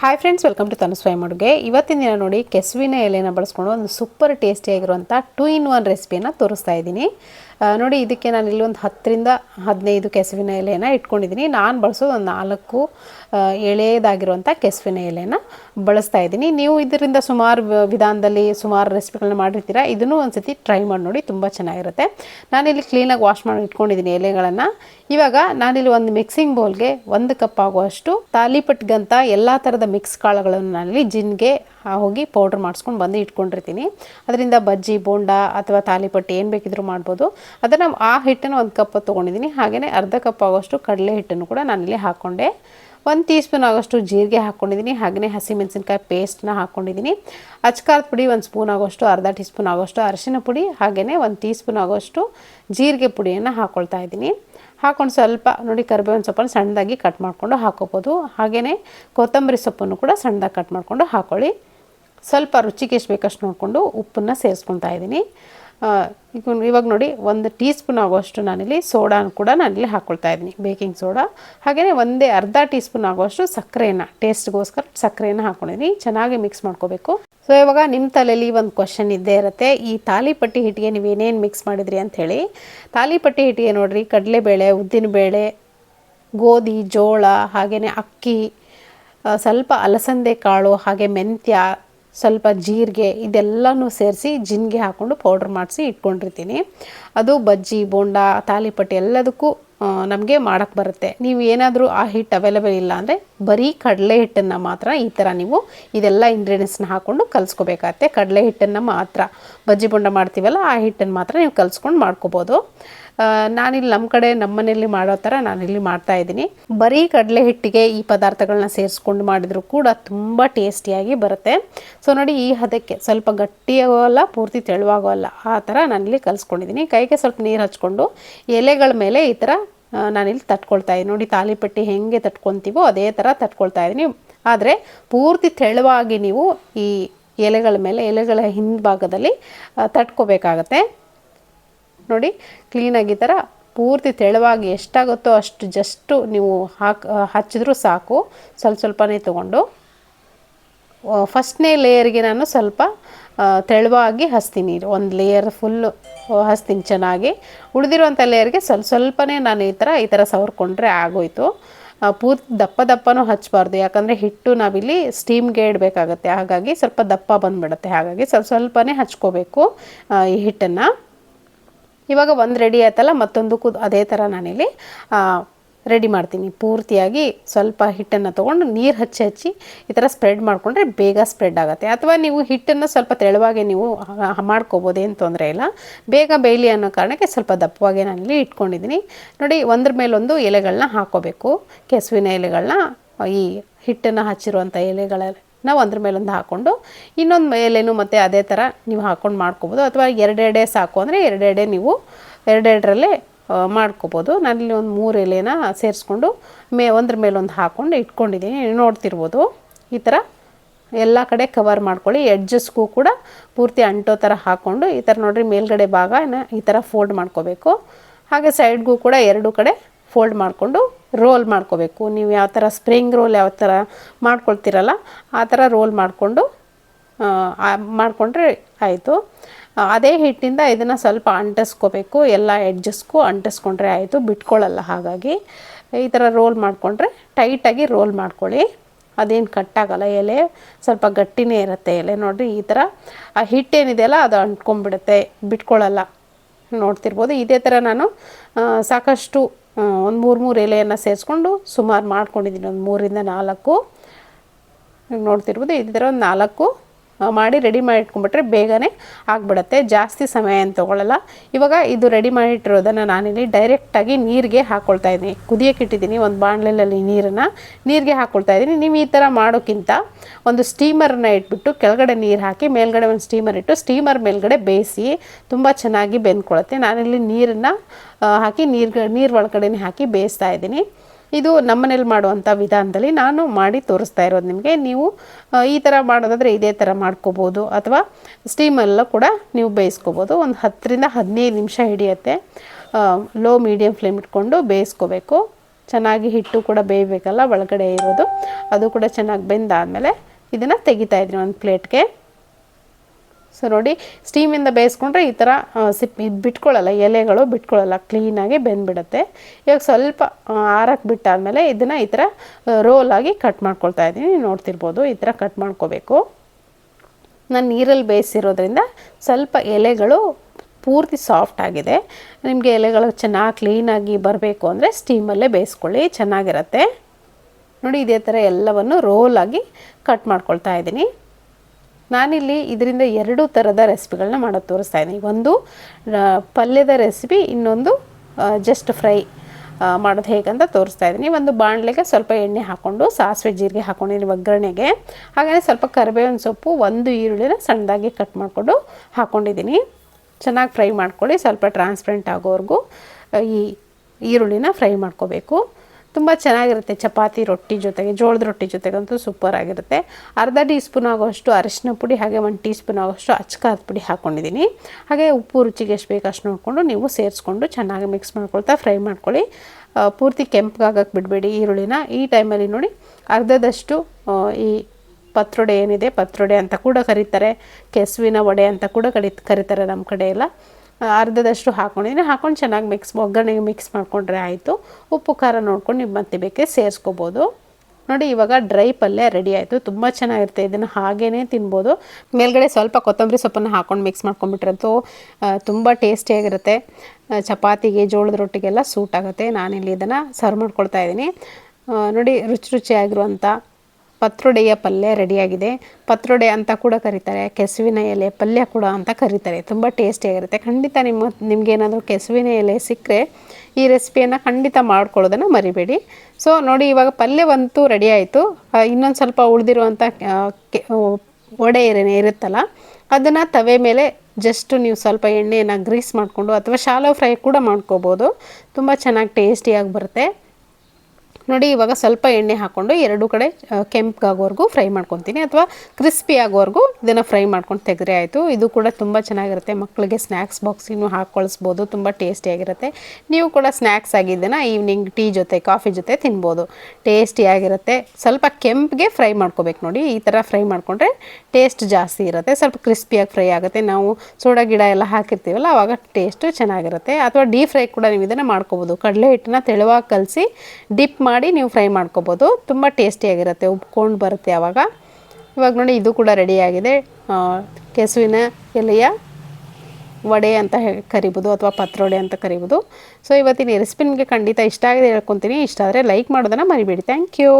Hi friends welcome to Tanuswayam ಅಡುಗೆ ಇವತ್ತಿನ ದಿನ ನೋಡಿ ಕೆಸುವಿನ ಎಲೆನ ಬಳಸ್ಕೊಂಡು ಒಂದು ಸೂಪರ್ ಟೇಸ್ಟಿಯಾಗಿರುವಂಥ ಟೂ ಇನ್ ಒನ್ ರೆಸಿಪಿಯನ್ನು ತೋರಿಸ್ತಾ ಇದ್ದೀನಿ. ನೋಡಿ, ಇದಕ್ಕೆ ನಾನು ಇಲ್ಲಿ ಒಂದು ಹತ್ತರಿಂದ ಹದಿನೈದು ಕೆಸುವಿನ ಎಲೆಯನ್ನು ಇಟ್ಕೊಂಡಿದ್ದೀನಿ. ನಾನು ಬಳಸೋದು ಒಂದು ನಾಲ್ಕು ಎಳೆಯದಾಗಿರುವಂಥ ಕೆಸುವಿನ ಎಲೆಯನ್ನು ಬಳಸ್ತಾ ಇದ್ದೀನಿ. ನೀವು ಇದರಿಂದ ಸುಮಾರು ವಿಧಾನದಲ್ಲಿ ಸುಮಾರು ರೆಸಿಪಿಗಳನ್ನ ಮಾಡಿರ್ತೀರ? ಇದನ್ನು ಒಂದ್ಸತಿ ಟ್ರೈ ಮಾಡಿ ನೋಡಿ, ತುಂಬ ಚೆನ್ನಾಗಿರುತ್ತೆ. ನಾನಿಲ್ಲಿ ಕ್ಲೀನಾಗಿ ವಾಶ್ ಮಾಡಿ ಇಟ್ಕೊಂಡಿದ್ದೀನಿ ಎಲೆಗಳನ್ನು. ಇವಾಗ ನಾನಿಲ್ಲಿ ಒಂದು ಮಿಕ್ಸಿಂಗ್ ಬೌಲ್ಗೆ ಒಂದು ಕಪ್ ಆಗುವಷ್ಟು ತಾಲಿಪಟ್ಗಂತ ಎಲ್ಲ ಥರದ ಮಿಕ್ಸ್ ಕಾಳುಗಳನ್ನು ನಾನಿಲ್ಲಿ ಜಿನ್ಗೆ ಹೋಗಿ ಪೌಡ್ರ್ ಮಾಡಿಸ್ಕೊಂಡು ಬಂದು ಇಟ್ಕೊಂಡಿರ್ತೀನಿ. ಅದರಿಂದ ಬಜ್ಜಿ, ಬೋಂಡ ಅಥವಾ ತಾಲಿಪಟ್ಟು ಏನು ಬೇಕಿದ್ರೂ ಮಾಡ್ಬೋದು. ಅದನ್ನು ಆ ಹಿಟ್ಟನ್ನು ಒಂದು ಕಪ್ ತೊಗೊಂಡಿದ್ದೀನಿ ಹಾಗೆಯೇ ಅರ್ಧ ಕಪ್ ಆಗೋಷ್ಟು ಕಡಲೆ ಹಿಟ್ಟನ್ನು ಕೂಡ ನಾನಿಲ್ಲಿ ಹಾಕ್ಕೊಂಡೆ ಒಂದು ಟೀ ಸ್ಪೂನ್ ಆಗೋಷ್ಟು ಜೀರಿಗೆ ಹಾಕ್ಕೊಂಡಿದ್ದೀನಿ ಹಾಗೆಯೇ ಹಸಿಮೆಣಸಿನ್ಕಾಯಿ ಪೇಸ್ಟ್ನ ಹಾಕ್ಕೊಂಡಿದ್ದೀನಿ ಅಚ್ಕಾರದ ಪುಡಿ ಒಂದು ಸ್ಪೂನ್ ಆಗೋಷ್ಟು, ಅರ್ಧ ಟೀ ಸ್ಪೂನ್ ಆಗೋಷ್ಟು, ಅರಿಶಿನ ಪುಡಿ ಹಾಗೆಯೇ ಒಂದು ಟೀ ಸ್ಪೂನ್ ಆಗೋಷ್ಟು ಜೀರಿಗೆ ಪುಡಿಯನ್ನು ಹಾಕ್ಕೊಳ್ತಾ ಇದ್ದೀನಿ. ಹಾಕ್ಕೊಂಡು ಸ್ವಲ್ಪ, ನೋಡಿ ಕರಿಬೇವಿನ ಸೊಪ್ಪನ್ನು ಸಣ್ಣದಾಗಿ ಕಟ್ ಮಾಡಿಕೊಂಡು ಹಾಕೋಬೋದು. ಹಾಗೆಯೇ ಕೊತ್ತಂಬರಿ ಸೊಪ್ಪನ್ನು ಕೂಡ ಸಣ್ಣದಾಗಿ ಕಟ್ ಮಾಡಿಕೊಂಡು ಹಾಕ್ಕೊಳ್ಳಿ ಸ್ವಲ್ಪ ರುಚಿಗೆ ಎಷ್ಟು ಬೇಕಷ್ಟು ನೋಡಿಕೊಂಡು ಉಪ್ಪನ್ನು ಸೇರಿಸ್ಕೊತಾ ಇದ್ದೀನಿ. ಇವಾಗ ನೋಡಿ ಒಂದು ಟೀ ಸ್ಪೂನ್ ಆಗುವಷ್ಟು ನಾನಿಲ್ಲಿ ಸೋಡಾನ ಕೂಡ ನಾನಿಲ್ಲಿ ಹಾಕ್ಕೊಳ್ತಾ ಇದ್ದೀನಿ, ಬೇಕಿಂಗ್ ಸೋಡಾ. ಹಾಗೆಯೇ ಒಂದೇ ಅರ್ಧ ಟೀ ಸ್ಪೂನ್ ಆಗುವಷ್ಟು ಸಕ್ಕರೆಯನ್ನು ಟೇಸ್ಟ್ಗೋಸ್ಕರ ಸಕ್ಕರೆಯನ್ನು ಹಾಕ್ಕೊಂಡಿದ್ದೀನಿ ಚೆನ್ನಾಗಿ ಮಿಕ್ಸ್ ಮಾಡ್ಕೋಬೇಕು. ಸೊ ಇವಾಗ ನಿಮ್ಮ ತಲೆಯಲ್ಲಿ ಒಂದು ಕ್ವಶನ್ ಇದ್ದೇ ಇರುತ್ತೆ, ಈ ತಾಲಿಪಟ್ಟಿ ಹಿಟ್ಟಿಗೆ ನೀವು ಏನೇನು ಮಿಕ್ಸ್ ಮಾಡಿದ್ರಿ ಅಂಥೇಳಿ ತಾಲಿಪಟ್ಟಿ ಹಿಟ್ಟಿಗೆ ನೋಡಿರಿ, ಕಡಲೆಬೇಳೆ, ಉದ್ದಿನಬೇಳೆ, ಗೋಧಿ, ಜೋಳ ಹಾಗೆಯೇ ಅಕ್ಕಿ ಸ್ವಲ್ಪ ಅಲಸಂದೆ ಕಾಳು, ಹಾಗೆ ಮೆಂತ್ಯ ಸ್ವಲ್ಪ ಜೀರಿಗೆ ಇದೆಲ್ಲನೂ ಸೇರಿಸಿ ಜಿನ್ಗೆ ಹಾಕ್ಕೊಂಡು ಪೌಡ್ರ್ ಮಾಡಿಸಿ ಇಟ್ಕೊಂಡಿರ್ತೀನಿ. ಅದು ಬಜ್ಜಿ, ಬೋಂಡ, ತಾಲಿಪಟ್ಟಿ ಎಲ್ಲದಕ್ಕೂ ನಮಗೆ ಮಾಡೋಕ್ಕೆ ಬರುತ್ತೆ. ನೀವು ಏನಾದರೂ ಆ ಹಿಟ್ಟು ಅವೈಲೇಬಲ್ ಇಲ್ಲ ಅಂದರೆ ಬರೀ ಕಡಲೆ ಹಿಟ್ಟನ್ನು ಮಾತ್ರ ಈ ಥರ ನೀವು ಇದೆಲ್ಲ ಇಂಗ್ರೀಡಿಯೆಂಟ್ಸ್ನ ಹಾಕ್ಕೊಂಡು ಕಲಿಸ್ಕೋಬೇಕಾಗತ್ತೆ. ಕಡಲೆ ಹಿಟ್ಟನ್ನು ಮಾತ್ರ. ಬಜ್ಜಿ, ಬೋಂಡ ಮಾಡ್ತೀವಲ್ಲ, ಆ ಹಿಟ್ಟನ್ನು ಮಾತ್ರ ನೀವು ಕಲಿಸ್ಕೊಂಡು ಮಾಡ್ಕೋಬೋದು. ನಾನಿಲ್ಲಿ ನಮ್ಮ ಕಡೆ ನಮ್ಮ ಮನೆಯಲ್ಲಿ ಮಾಡೋ ಥರ ನಾನಿಲ್ಲಿ ಮಾಡ್ತಾ ಇದ್ದೀನಿ. ಬರೀ ಕಡಲೆ ಹಿಟ್ಟಿಗೆ ಈ ಪದಾರ್ಥಗಳನ್ನ ಸೇರಿಸ್ಕೊಂಡು ಮಾಡಿದರೂ ಕೂಡ ತುಂಬ ಟೇಸ್ಟಿಯಾಗಿ ಬರುತ್ತೆ. ಸೊ ನೋಡಿ ಈ ಹದಕ್ಕೆ ಸ್ವಲ್ಪ ಗಟ್ಟಿಯಾಗೋ ಅಲ್ಲ, ಪೂರ್ತಿ ತೆಳುವಾಗೋ ಅಲ್ಲ, ಆ ಥರ ನಾನಿಲ್ಲಿ ಕಲಿಸ್ಕೊಂಡಿದ್ದೀನಿ. ಕೈಗೆ ಸ್ವಲ್ಪ ನೀರು ಹಚ್ಕೊಂಡು, ಎಲೆಗಳ ಮೇಲೆ ಈ ಥರ ನಾನಿಲ್ಲಿ ತಟ್ಕೊಳ್ತಾ ಇದ್ದೀನಿ. ನೋಡಿ ತಾಲಿಪಟ್ಟಿ ಹೆಂಗೆ ತಟ್ಕೊತೀವೋ ಅದೇ ಥರ ತಟ್ಕೊಳ್ತಾ ಇದ್ದೀನಿ. ಆದರೆ ಪೂರ್ತಿ ತೆಳುವಾಗಿ ನೀವು ಈ ಎಲೆಗಳ ಮೇಲೆ, ಎಲೆಗಳ ಹಿಂಭಾಗದಲ್ಲಿ ತಟ್ಕೋಬೇಕಾಗತ್ತೆ. ನೋಡಿ ಕ್ಲೀನಾಗಿ ಥರ ಪೂರ್ತಿ ತೆಳುವಾಗಿ ಎಷ್ಟಾಗುತ್ತೋ ಅಷ್ಟು ಜಸ್ಟು ನೀವು ಹಾಕಿ ಹಚ್ಚಿದ್ರೂ ಸಾಕು. ಸ್ವಲ್ಪ ಸ್ವಲ್ಪನೇ ತೊಗೊಂಡು ಫಸ್ಟ್ನೇ ಲೇಯರ್ಗೆ ನಾನು ಸ್ವಲ್ಪ ತೆಳುವಾಗಿ ಹಸ್ತೀನಿ ಒಂದು ಲೇಯರ್ ಫುಲ್ಲು ಹಸ್ತೀನಿ ಚೆನ್ನಾಗಿ. ಉಳಿದಿರುವಂಥ ಲೇಯರ್ಗೆ ಸ್ವಲ್ಪ ಸ್ವಲ್ಪನೇ ನಾನು ಈ ಥರ ಈ ಥರ ಸವರ್ಕೊಂಡ್ರೆ ಆಗೋಯ್ತು. ಪೂರ್ತಿ ದಪ್ಪ ದಪ್ಪನೂ ಹಚ್ಚಬಾರ್ದು ಯಾಕಂದರೆ ಹಿಟ್ಟು ನಾವಿಲ್ಲಿ ಸ್ಟೀಮ್ಗೆ ಇಡಬೇಕಾಗತ್ತೆ. ಹಾಗಾಗಿ ಸ್ವಲ್ಪ ದಪ್ಪ ಬಂದುಬಿಡುತ್ತೆ. ಹಾಗಾಗಿ ಸ್ವಲ್ಪ ಸ್ವಲ್ಪನೇ ಹಚ್ಕೋಬೇಕು ಈ ಹಿಟ್ಟನ್ನು. ಇವಾಗ ಒಂದು ರೆಡಿ ಆಯ್ತಲ್ಲ ಮತ್ತೊಂದಕ್ಕೂ ಅದೇ ಥರ ನಾನಿಲ್ಲಿ ರೆಡಿ ಮಾಡ್ತೀನಿ. ಪೂರ್ತಿಯಾಗಿ ಸ್ವಲ್ಪ ಹಿಟ್ಟನ್ನು ತೊಗೊಂಡು ನೀರು ಹಚ್ಚಿ ಹಚ್ಚಿ ಈ ಥರ ಸ್ಪ್ರೆಡ್ ಮಾಡಿಕೊಂಡ್ರೆ ಬೇಗ ಸ್ಪ್ರೆಡ್ ಆಗುತ್ತೆ. ಅಥವಾ ನೀವು ಹಿಟ್ಟನ್ನು ಸ್ವಲ್ಪ ತೆಳುವಾಗೆ ನೀವು ಮಾಡ್ಕೋಬೋದು, ಏನು ತೊಂದರೆ ಇಲ್ಲ. ಬೇಗ ಬೇಯಲಿ ಅನ್ನೋ ಕಾರಣಕ್ಕೆ ಸ್ವಲ್ಪ ದಪ್ಪವಾಗಿ ನಾನಿಲ್ಲಿ ಇಟ್ಕೊಂಡಿದ್ದೀನಿ. ನೋಡಿ, ಒಂದ್ರ ಮೇಲೊಂದು ಎಲೆಗಳನ್ನ ಹಾಕೋಬೇಕು. ಕೆಸುವಿನ ಎಲೆಗಳನ್ನ ಈ ಹಿಟ್ಟನ್ನು ಹಚ್ಚಿರುವಂಥ ಎಲೆಗಳನ್ನ ಅದ್ರ ಮೇಲೊಂದು ಹಾಕ್ಕೊಂಡು ಇನ್ನೊಂದು ಮೇಲೇನು ಮತ್ತೆ ಅದೇ ಥರ ನೀವು ಹಾಕ್ಕೊಂಡು ಮಾಡ್ಕೋಬೋದು. ಅಥವಾ ಎರಡೆರಡೆ ಸಾಕು ಅಂದರೆ ಎರಡೆರಡೇ ನೀವು ಎರಡೆರಡರಲ್ಲೇ ಮಾಡ್ಕೋಬೋದು. ನಾನಿಲ್ಲಿ ಒಂದು ಮೂರು ಎಲೆನ ಸೇರಿಸ್ಕೊಂಡು ಮೇ ಒಂದ್ರ ಮೇಲೊಂದು ಹಾಕ್ಕೊಂಡು ಇಟ್ಕೊಂಡಿದ್ದೀನಿ ನೀವು ನೋಡ್ತಿರ್ಬೋದು. ಈ ಥರ ಎಲ್ಲ ಕಡೆ ಕವರ್ ಮಾಡ್ಕೊಳ್ಳಿ. ಎಡ್ಜಸ್ಗೂ ಕೂಡ ಪೂರ್ತಿ ಅಂಟೋ ಥರ ಹಾಕ್ಕೊಂಡು ಈ ಥರ ನೋಡಿರಿ ಮೇಲ್ಗಡೆ ಭಾಗನ ಈ ಥರ ಫೋಲ್ಡ್ ಮಾಡ್ಕೋಬೇಕು. ಹಾಗೆ ಸೈಡ್ಗೂ ಕೂಡ ಎರಡು ಕಡೆ ಫೋಲ್ಡ್ ಮಾಡಿಕೊಂಡು ರೋಲ್ ಮಾಡ್ಕೋಬೇಕು. ನೀವು ಯಾವ ಥರ ಸ್ಪ್ರಿಂಗ್ ರೋಲ್ ಯಾವ ಥರ ಮಾಡ್ಕೊಳ್ತೀರಲ್ಲ, ಆ ಥರ ರೋಲ್ ಮಾಡಿಕೊಂಡು ಮಾಡಿಕೊಂಡ್ರೆ ಆಯಿತು. ಅದೇ ಹಿಟ್ಟಿಂದ ಇದನ್ನು ಸ್ವಲ್ಪ ಅಂಟಿಸ್ಕೋಬೇಕು. ಎಲ್ಲ ಎಡ್ಜಸ್ಗೂ ಅಂಟಿಸ್ಕೊಂಡ್ರೆ ಆಯಿತು. ಬಿಟ್ಕೊಳ್ಳಲ್ಲ ಹಾಗಾಗಿ. ಈ ಥರ ರೋಲ್ ಮಾಡಿಕೊಂಡ್ರೆ ಟೈಟಾಗಿ ರೋಲ್ ಮಾಡ್ಕೊಳ್ಳಿ. ಅದೇನು ಕಟ್ಟಾಗಲ್ಲ. ಎಲೆ ಸ್ವಲ್ಪ ಗಟ್ಟಿನೇ ಇರುತ್ತೆ. ಎಲೆ ನೋಡಿರಿ ಈ ಥರ. ಆ ಹಿಟ್ಟೇನಿದೆಯಲ್ಲ ಅದು ಅಂಟ್ಕೊಂಡ್ಬಿಡುತ್ತೆ. ಬಿಟ್ಕೊಳ್ಳಲ್ಲ ನೋಡ್ತಿರ್ಬೋದು. ಇದೇ ಥರ ನಾನು ಸಾಕಷ್ಟು ಒಂದು ಮೂರು ಮೂರು ಎಲೆಯನ್ನು ಸೇರಿಸ್ಕೊಂಡು ಸುಮಾರು ಮಾಡ್ಕೊಂಡಿದ್ದೀನಿ ಒಂದು ಮೂರಿಂದ ನಾಲ್ಕು. ನೋಡ್ತಿರ್ಬೋದು, ಈ ಥರ ಒಂದು ನಾಲ್ಕು ಮಾಡಿ ರೆಡಿ ಮಾಡಿ ಇಟ್ಕೊಂಡ್ಬಿಟ್ರೆ ಬೇಗನೆ ಆಗಿಬಿಡುತ್ತೆ. ಜಾಸ್ತಿ ಸಮಯ ಏನು ತೊಗೊಳ್ಳಲ್ಲ ಇವಾಗ ಇದು ರೆಡಿ ಮಾಡಿಟ್ಟಿರೋದನ್ನು ನಾನಿಲ್ಲಿ ಡೈರೆಕ್ಟಾಗಿ ನೀರಿಗೆ ಹಾಕ್ಕೊಳ್ತಾ ಇದ್ದೀನಿ. ಕುದಿಯೋಕೆ ಇಟ್ಟಿದ್ದೀನಿ ಒಂದು ಬಾಣಲೆಯಲ್ಲಿ ನೀರನ್ನು. ನೀರಿಗೆ ಹಾಕ್ಕೊಳ್ತಾ ಇದ್ದೀನಿ. ನೀವು ಈ ಥರ ಮಾಡೋಕ್ಕಿಂತ ಒಂದು ಸ್ಟೀಮರ್ನ ಇಟ್ಬಿಟ್ಟು ಕೆಳಗಡೆ ನೀರು ಹಾಕಿ, ಮೇಲ್ಗಡೆ ಒಂದು ಸ್ಟೀಮರ್ ಇಟ್ಟು ಸ್ಟೀಮರ್ ಮೇಲ್ಗಡೆ ಬೇಯಿಸಿ ತುಂಬ ಚೆನ್ನಾಗಿ ಬೆಂದ್ಕೊಳುತ್ತೆ. ನಾನಿಲ್ಲಿ ನೀರನ್ನು ಹಾಕಿ ನೀರು ನೀರು ಒಳಗಡೆ ಹಾಕಿ ಬೇಯಿಸ್ತಾ ಇದ್ದೀನಿ. ಇದು ನಮ್ಮನೇಲಿ ಮಾಡುವಂಥ ವಿಧಾನದಲ್ಲಿ ನಾನು ಮಾಡಿ ತೋರಿಸ್ತಾ ಇರೋದು ನಿಮಗೆ. ನೀವು ಈ ಥರ ಮಾಡೋದಾದರೆ ಇದೇ ಥರ ಮಾಡ್ಕೋಬೋದು ಅಥವಾ ಸ್ಟೀಮಲ್ಲೂ ಕೂಡ ನೀವು ಬೇಯಿಸ್ಕೋಬೋದು. ಒಂದು ಹತ್ತರಿಂದ ಹದಿನೈದು ನಿಮಿಷ ಹಿಡಿಯುತ್ತೆ. ಲೋ ಮೀಡಿಯಮ್ ಫ್ಲೇಮ್ ಇಟ್ಕೊಂಡು ಬೇಯಿಸ್ಕೋಬೇಕು. ಚೆನ್ನಾಗಿ ಹಿಟ್ಟು ಕೂಡ ಬೇಯಬೇಕಲ್ಲ, ಒಳಗಡೆ ಇರೋದು. ಅದು ಕೂಡ ಚೆನ್ನಾಗಿ ಬೆಂದಾದಮೇಲೆ ಇದನ್ನು ತೆಗಿತಾ ಇದ್ದೀನಿ ಒಂದು ಪ್ಲೇಟ್ಗೆ ಸೊ ನೋಡಿ ಸ್ಟೀಮಿಂದ ಬೇಯಿಸ್ಕೊಂಡ್ರೆ ಈ ಥರ ಸಿಪ್ಪಿ ಬಿಟ್ಕೊಳ್ಳಲ್ಲ, ಎಲೆಗಳು ಬಿಟ್ಕೊಳ್ಳಲ್ಲ ಕ್ಲೀನಾಗಿ ಬೆಂದ್ಬಿಡುತ್ತೆ. ಇವಾಗ ಸ್ವಲ್ಪ ಆರಕ್ಕೆ ಬಿಟ್ಟಾದಮೇಲೆ ಇದನ್ನು ಈ ಥರ ರೋಲಾಗಿ ಕಟ್ ಮಾಡ್ಕೊಳ್ತಾ ಇದ್ದೀನಿ. ನೋಡ್ತಿರ್ಬೋದು, ಈ ಥರ ಕಟ್ ಮಾಡ್ಕೋಬೇಕು. ನಾನು ನೀರಲ್ಲಿ ಬೇಯಿಸಿರೋದ್ರಿಂದ ಸ್ವಲ್ಪ ಎಲೆಗಳು ಪೂರ್ತಿ ಸಾಫ್ಟ್ ಆಗಿದೆ. ನಿಮಗೆ ಎಲೆಗಳು ಚೆನ್ನಾಗಿ ಕ್ಲೀನಾಗಿ ಬರಬೇಕು ಅಂದರೆ ಸ್ಟೀಮಲ್ಲೇ ಬೇಯಿಸ್ಕೊಳ್ಳಿ, ಚೆನ್ನಾಗಿರುತ್ತೆ. ನೋಡಿ, ಇದೇ ಥರ ಎಲ್ಲವನ್ನು ರೋಲಾಗಿ ಕಟ್ ಮಾಡ್ಕೊಳ್ತಾ ಇದ್ದೀನಿ. ನಾನಿಲ್ಲಿ ಇದರಿಂದ ಎರಡು ಥರದ ರೆಸಿಪಿಗಳನ್ನ ಮಾಡೋದು ತೋರಿಸ್ತಾ ಇದ್ದೀನಿ. ಒಂದು ಪಲ್ಯದ ರೆಸಿಪಿ, ಇನ್ನೊಂದು ಜಸ್ಟ್ ಫ್ರೈ ಮಾಡೋದು ಹೇಗಂತ ತೋರಿಸ್ತಾ ಇದ್ದೀನಿ. ಒಂದು ಬಾಣಲೆಗೆ ಸ್ವಲ್ಪ ಎಣ್ಣೆ ಹಾಕ್ಕೊಂಡು ಸಾಸಿವೆ ಜೀರಿಗೆ ಹಾಕ್ಕೊಂಡಿದ್ದೀನಿ ಒಗ್ಗರಣೆಗೆ. ಹಾಗೆಯೇ ಸ್ವಲ್ಪ ಕರಿಬೇವಿನ ಸೊಪ್ಪು, ಒಂದು ಈರುಳ್ಳಿನ ಸಣ್ಣದಾಗಿ ಕಟ್ ಮಾಡಿಕೊಂಡು ಹಾಕ್ಕೊಂಡಿದ್ದೀನಿ ಚೆನ್ನಾಗಿ ಫ್ರೈ ಮಾಡ್ಕೊಳ್ಳಿ. ಸ್ವಲ್ಪ ಟ್ರಾನ್ಸ್ಪರೆಂಟ್ ಆಗೋವರೆಗೂ ಈ ಈರುಳ್ಳಿನ ಫ್ರೈ ಮಾಡ್ಕೋಬೇಕು. ತುಂಬ ಚೆನ್ನಾಗಿರುತ್ತೆ ಚಪಾತಿ ರೊಟ್ಟಿ ಜೊತೆಗೆ ಜೋಳದ ರೊಟ್ಟಿ ಜೊತೆಗಂತೂ ಸೂಪರ್ ಆಗಿರುತ್ತೆ. ಅರ್ಧ ಟೀ ಸ್ಪೂನ್ ಆಗೋಷ್ಟು ಅರಿಶಿನ ಪುಡಿ ಹಾಗೆ ಒಂದು ಟೀ ಸ್ಪೂನ್ ಆಗೋಷ್ಟು ಅಚ್ಕಾದ ಪುಡಿ ಹಾಕ್ಕೊಂಡಿದ್ದೀನಿ ಹಾಗೆ ಉಪ್ಪು ರುಚಿಗೆ ಎಷ್ಟು ಬೇಕು ಅಷ್ಟು ನೋಡಿಕೊಂಡು ನೀವು ಸೇರಿಸ್ಕೊಂಡು ಚೆನ್ನಾಗಿ ಮಿಕ್ಸ್ ಮಾಡ್ಕೊಳ್ತಾ ಫ್ರೈ ಮಾಡ್ಕೊಳ್ಳಿ. ಪೂರ್ತಿ ಕೆಂಪಗಾಗಕ್ಕೆ ಬಿಡಬೇಡಿ ಈರುಳ್ಳಿನ. ಈ ಟೈಮಲ್ಲಿ ನೋಡಿ ಅರ್ಧದಷ್ಟು ಈ ಪತ್ರೊಡೆ ಏನಿದೆ ಪತ್ರೊಡೆ ಅಂತ ಕೂಡ ಕರೀತಾರೆ. ಕೆಸುವಿನ ವಡೆ ಅಂತ ಕೂಡ ಕರಿ ಕರೀತಾರೆ ನಮ್ಮ ಕಡೆ ಎಲ್ಲ ಆ, ಅರ್ಧದಷ್ಟು ಹಾಕೊಂಡಿದ್ದೀನಿ ಹಾಕೊಂಡು ಚೆನ್ನಾಗಿ ಮಿಕ್ಸ್ ಒಗ್ಗರಣೆಗೆ ಮಿಕ್ಸ್ ಮಾಡಿಕೊಂಡ್ರೆ ಆಯಿತು. ಉಪ್ಪು, ಖಾರ ನೋಡ್ಕೊಂಡು ನಿಮ್ಮ ಮತ್ತೆ ಬೇಕೇ ಸೇರಿಸ್ಕೋಬೋದು. ನೋಡಿ, ಇವಾಗ ಡ್ರೈ ಪಲ್ಯ ರೆಡಿ ಆಯಿತು. ತುಂಬ ಚೆನ್ನಾಗಿರುತ್ತೆ. ಇದನ್ನು ಹಾಗೇ ತಿನ್ಬೋದು. ಮೇಲ್ಗಡೆ ಸ್ವಲ್ಪ ಕೊತ್ತಂಬರಿ ಸೊಪ್ಪನ್ನು ಹಾಕೊಂಡು ಮಿಕ್ಸ್ ಮಾಡ್ಕೊಂಡ್ಬಿಟ್ರಂತೂ ತುಂಬ ಟೇಸ್ಟಿಯಾಗಿರುತ್ತೆ ಚಪಾತಿಗೆ, ಜೋಳದ ರೊಟ್ಟಿಗೆಲ್ಲ ಸೂಟ್ ಆಗುತ್ತೆ. ನಾನಿಲ್ಲಿ ಇದನ್ನು ಸರ್ವ್ ಮಾಡ್ಕೊಳ್ತಾ ಇದ್ದೀನಿ. ನೋಡಿ, ರುಚಿ ರುಚಿಯಾಗಿರುವಂಥ ಪತ್ರೊಡೆಯ ಪಲ್ಯ ರೆಡಿಯಾಗಿದೆ. ಪತ್ರೊಡೆ ಅಂತ ಕೂಡ ಕರೀತಾರೆ. ಕೆಸುವಿನ ಎಲೆ ಪಲ್ಯ ಕೂಡ ಅಂತ ಕರೀತಾರೆ. ತುಂಬ ಟೇಸ್ಟಿಯಾಗಿರುತ್ತೆ ಖಂಡಿತ ನಿಮ್ಮ ನಿಮಗೇನಾದರೂ ಕೆಸುವಿನ ಎಲೆ ಸಿಕ್ಕರೆ ಈ ರೆಸಿಪಿಯನ್ನು ಖಂಡಿತ ಮಾಡ್ಕೊಳ್ಳೋದನ್ನು ಮರಿಬೇಡಿ. ಸೊ ನೋಡಿ ಇವಾಗ ಪಲ್ಯವಂತೂ ರೆಡಿ ಆಯಿತು. ಇನ್ನೊಂದು ಸ್ವಲ್ಪ ಉಳಿದಿರುವಂಥ ಒಡೆ ಏನೇ ಇರುತ್ತಲ್ಲ, ಅದನ್ನು ತವೆ ಮೇಲೆ ಜಸ್ಟ್ ನೀವು ಸ್ವಲ್ಪ ಎಣ್ಣೆಯನ್ನು ಗ್ರೀಸ್ ಮಾಡಿಕೊಂಡು ಅಥವಾ ಶಾಲೋ ಫ್ರೈ ಕೂಡ ಮಾಡ್ಕೋಬೋದು. ತುಂಬ ಚೆನ್ನಾಗಿ ಟೇಸ್ಟಿಯಾಗಿ ಬರುತ್ತೆ. ನೋಡಿ, ಇವಾಗ ಸ್ವಲ್ಪ ಎಣ್ಣೆ ಹಾಕ್ಕೊಂಡು ಎರಡು ಕಡೆ ಕೆಂಪ್ಗಾಗೋವರೆಗೂ ಫ್ರೈ ಮಾಡ್ಕೊತೀನಿ. ಅಥವಾ ಕ್ರಿಸ್ಪಿ ಆಗೋವರೆಗೂ ಇದನ್ನು ಫ್ರೈ ಮಾಡ್ಕೊಂಡು ತೆಗೆದ್ರೆ ಆಯಿತು. ಇದು ಕೂಡ ತುಂಬ ಚೆನ್ನಾಗಿರುತ್ತೆ. ಮಕ್ಕಳಿಗೆ ಸ್ನ್ಯಾಕ್ಸ್ ಬಾಕ್ಸಿನೂ ಹಾಕ್ಕೊಳಿಸ್ಬೋದು ತುಂಬ ಟೇಸ್ಟಿಯಾಗಿರುತ್ತೆ ನೀವು ಕೂಡ ಸ್ನ್ಯಾಕ್ಸ್ ಆಗಿದ್ದನ್ನು ಈವ್ನಿಂಗ್ ಟೀ ಜೊತೆ, ಕಾಫಿ ಜೊತೆ ತಿನ್ಬೋದು. ಟೇಸ್ಟಿಯಾಗಿರುತ್ತೆ ಸ್ವಲ್ಪ ಕೆಂಪಿಗೆ ಫ್ರೈ ಮಾಡ್ಕೋಬೇಕು ನೋಡಿ. ಈ ಥರ ಫ್ರೈ ಮಾಡಿಕೊಂಡ್ರೆ ಟೇಸ್ಟ್ ಜಾಸ್ತಿ ಇರುತ್ತೆ. ಸ್ವಲ್ಪ ಕ್ರಿಸ್ಪಿಯಾಗಿ ಫ್ರೈ ಆಗುತ್ತೆ. ನಾವು ಸೋಡಾ ಗಿಡ ಎಲ್ಲ ಹಾಕಿರ್ತೀವಲ್ಲ ಆವಾಗ ಟೇಸ್ಟು ಚೆನ್ನಾಗಿರುತ್ತೆ. ಅಥವಾ ಡೀಪ್ ಫ್ರೈ ಕೂಡ ನೀವು ಇದನ್ನು ಮಾಡ್ಕೋಬೋದು. ಕಡಲೆ ಹಿಟ್ಟನ್ನ ತೆಳುವಾಗಿ ಕಲಸಿ, ಡಿಪ್ ಮಾಡಿ ನೀವು ಫ್ರೈ ಮಾಡ್ಕೋಬೋದು. ತುಂಬ ಟೇಸ್ಟಿಯಾಗಿರುತ್ತೆ ಉಬ್ಕೊಂಡು ಬರುತ್ತೆ ಆವಾಗ ಇವಾಗ ನೋಡಿ ಇದು ಕೂಡ ರೆಡಿಯಾಗಿದೆ ಕೆಸುವಿನ ಎಲೆಯ ವಡೆ ಅಂತ ಹೇಳಿ ಕರಿಬೋದು ಅಥವಾ ಪತ್ರೊಡೆ ಅಂತ ಕರಿಬೋದು. ಸೊ ಇವತ್ತಿನ ರೆಸಿಪಿ ನಿಮಗೆ ಖಂಡಿತ ಇಷ್ಟ ಆಗಿದೆ ಹೇಳ್ಕೊತೀನಿ. ಇಷ್ಟ ಆದರೆ ಲೈಕ್ ಮಾಡೋದನ್ನು ಮರಿಬೇಡಿ. Thank you